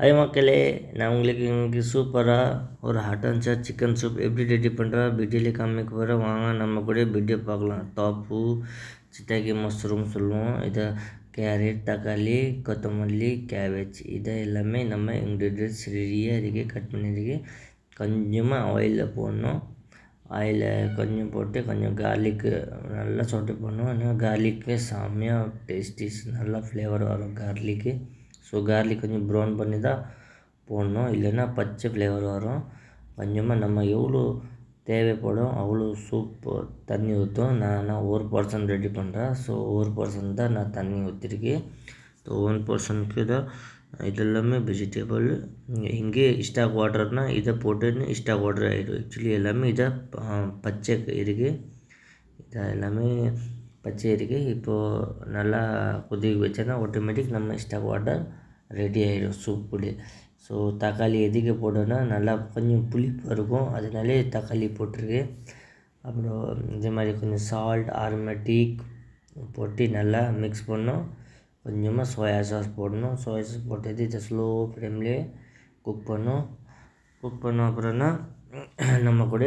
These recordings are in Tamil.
ஹாய் மக்களே நான் உங்களுக்கு இன்றைக்கி சூப்பராக ஒரு hot and sour chicken soup எப்படி ரெடி பண்ணுறா பிடியில் காமிக்க போகிறேன் வாங்க நம்ம கூட பிடியை பார்க்கலாம் டாப்பு சிட்டாக்கி மஷ்ரூம் சொல்லுவோம் இதை கேரட் தக்காளி கொத்தமல்லி கேபேஜ் இதை எல்லாமே நம்ம இன்க்ரீடியன்ஸ் ரெடியாக இருக்குது கட் பண்ணியிருக்கு கொஞ்சமாக ஆயிலில் போடணும் ஆயிலில் கொஞ்சம் போட்டு கொஞ்சம் கார்லிக்கு நல்லா சொட்டு பண்ணணும் ஏன்னா கார்லிக்கு செம்மையாக டேஸ்டிஸ் நல்லா ஃப்ளேவர் வரும் கார்லிக்கு ஸோ கார்லிக் கொஞ்சம் ப்ரௌன் பண்ணி தான் போடணும். இல்லைன்னா பச்சை ஃப்ளேவர் வரும். கொஞ்சமாக நம்ம எவ்வளோ தேவைப்படும் அவ்வளோ சூப்பு தண்ணி ஊற்றும் நான் ஒரு பர்சன் ரெடி பண்ணுறேன் ஸோ ஒரு பர்சன் தான் நான் தண்ணி ஊற்றிருக்கேன் ஸோ ஒன் பர்சனுக்கு தான் இது எல்லாமே வெஜிடபிள் இங்கே ஸ்டாக் வாட்டர்னால் இதை போட்டுன்னு ஸ்டாக் வாட்டர் ஆகிடும் ஆக்சுவலி எல்லாமே இதை பச்சை இருக்குது இதை எல்லாமே பச்சை இருக்குது இப்போது நல்லா கொதிக்க வச்சோன்னா ஆட்டோமேட்டிக் நம்ம ஸ்டாக் வாட்டர் ரெடி ஆகிடும் சூப் ஸோ தக்காளி எதுக்கு போட்டோன்னா நல்லா கொஞ்சம் புளிப்பு இருக்கும். அதனாலே தக்காளி போட்டிருக்கு. அப்புறம் இதே மாதிரி கொஞ்சம் சால்ட் ஆர்மேட்டிக் போட்டு நல்லா மிக்ஸ் பண்ணோம் கொஞ்சமாக சோயா சாஸ் போடணும். சோயா சாஸ் போட்டது இதை ஸ்லோ ஃப்ளேம்லேயே குக் பண்ணும் குக் பண்ண அப்புறம்னா நம்ம கூட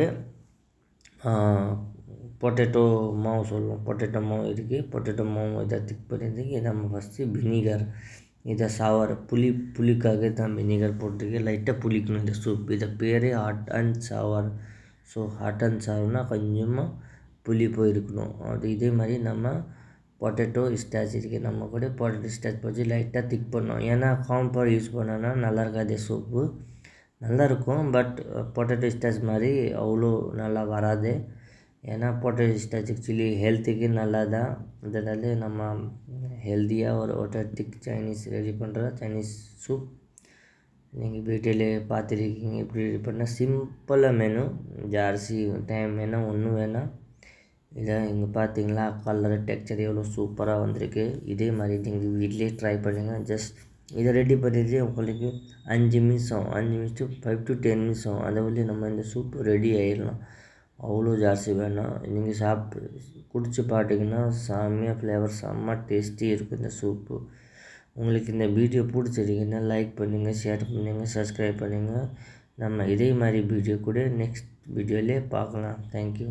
பொட்டேட்டோ மாவு சொல்லுவோம். பொட்டேட்டோ மாவு இருக்குது பொட்டேட்டோ மாவு இதை திக் பண்ணியதுக்கு நம்ம ஃபஸ்ட்டு வினிகர் இதை சாவார் புளி புளிக்காக தான் வினிகர் போட்டிருக்கு. லைட்டாக புளிக்கணும் இந்த சூப் இதை பேரே hot and sour so hot and சாவர்னால் கொஞ்சமாக புளி போயிருக்கணும். அது இதே மாதிரி நம்ம பொட்டேட்டோ ஸ்டாச் இருக்குது நம்ம கூட பொட்டேட்டோ ஸ்டாச் போச்சு லைட்டாக திக் பண்ணோம் ஏன்னா காம்பவுண்ட் யூஸ் பண்ணோன்னா நல்லா இருக்காது சூப்பு நல்லாயிருக்கும் பட் பொட்டேட்டோ ஸ்டாச் மாதிரி அவ்வளோ நல்லா வராது. ஏன்னா பொட்டேட்டோ ஸ்டாச் ஆக்சுவலி ஹெல்த்துக்கு நல்லா தான் இதனால நம்ம ஹெல்த்தியாக ஒரு ஒட்டட்டிக் சைனீஸ் ரெடி பண்ணுற சைனீஸ் சூப் நீங்கள் வீட்டிலே பார்த்துருக்கீங்க இப்படி ரெடி பண்ணால் சிம்பிளாக மெனு ஜார்சி டைம் வேணால் ஒன்றும் வேணாம் இதை இங்கே பார்த்தீங்களா கலர் டெக்ஸ்சர் எவ்வளோ சூப்பராக வந்திருக்கு. இதே மாதிரி நீங்கள் வீட்லேயே ட்ரை பண்ணுங்கள் ஜஸ்ட் இதை ரெடி பண்ணிட்டு உங்களுக்கு அஞ்சு நிமிஷம் அஞ்சு நிமிஷம் ஃபைவ் டு டென் நிமிஷம் அதை வந்து நம்ம இந்த சூப் ரெடி ஆகிடலாம் அவ்வளோ ஜாஸ்தி வேணாம். நீங்கள் சாப்பிட்டு குடித்து பார்த்தீங்கன்னா செம்மையாக ஃப்ளேவர் செம்ம டேஸ்டி இருக்கும் இந்த சூப்பு உங்களுக்கு இந்த வீடியோ பிடிச்சிருக்குன்னா லைக் பண்ணுங்கள் ஷேர் பண்ணுங்கள் சப்ஸ்கிரைப் பண்ணுங்கள் நம்ம இதே மாதிரி வீடியோ கூட நெக்ஸ்ட் வீடியோவிலே பார்க்கலாம். தேங்க்யூ